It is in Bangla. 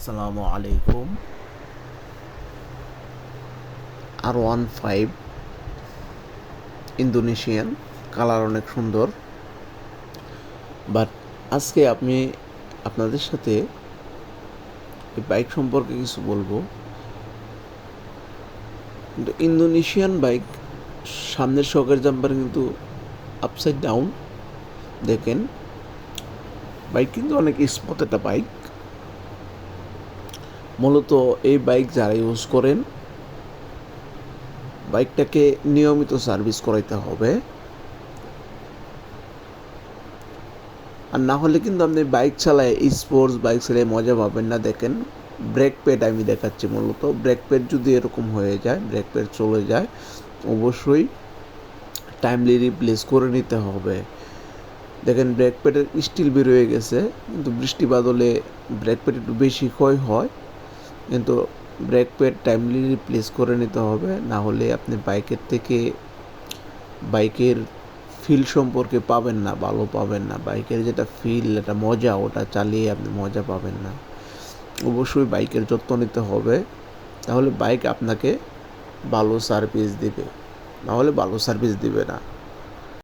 আসসালামু আলাইকুম আর ওয়ান ফাইভ ইন্দোনেশিয়ান কালার অনেক সুন্দর. বাট আজকে আমি আপনাদের সাথে এই বাইক সম্পর্কে কিছু বলব। কিন্তু ইন্দোনেশিয়ান বাইক সামনের শকের জাম্পার কিন্তু আপসাইড ডাউন দেখেন বাইক কিন্তু অনেক স্মুথ একটা বাইক মূলত এই বাইক যারা ইউজ করেন, বাইকটাকে নিয়মিত সার্ভিস করাইতে হবে। আর না হলে কিন্তু আপনি বাইক চালায় স্পোর্টস বাইক চালায় মজা পাবেন না। দেখেন ব্রেক প্যাড আমি দেখাচ্ছি মূলত। ব্রেক প্যাড যদি এরকম হয়ে যায় ব্রেক প্যাড চলে যায়, অবশ্যই টাইমলি রিপ্লেস করে নিতে হবে। দেখেন ব্রেক প্যাডের স্টিল বেরোয় গেছে, কিন্তু বৃষ্টি বাদলে ব্রেক প্যাড একটু বেশি ক্ষয় হয়। কিন্তু ব্রেক প্যাড টাইমলি রিপ্লেস করে নিতে হবে, না হলে আপনি বাইকের থেকে বাইকের ফিল সম্পর্কে পাবেন না, ভালো পাবেন না। বাইকের যেটা ফিল এটা মজা, ওটা চালিয়ে আপনি মজা পাবেন না। অবশ্যই বাইকের যত্ন নিতে হবে, তাহলে বাইক আপনাকে ভালো সার্ভিস দিবে। নাহলে ভালো সার্ভিস দিবে না।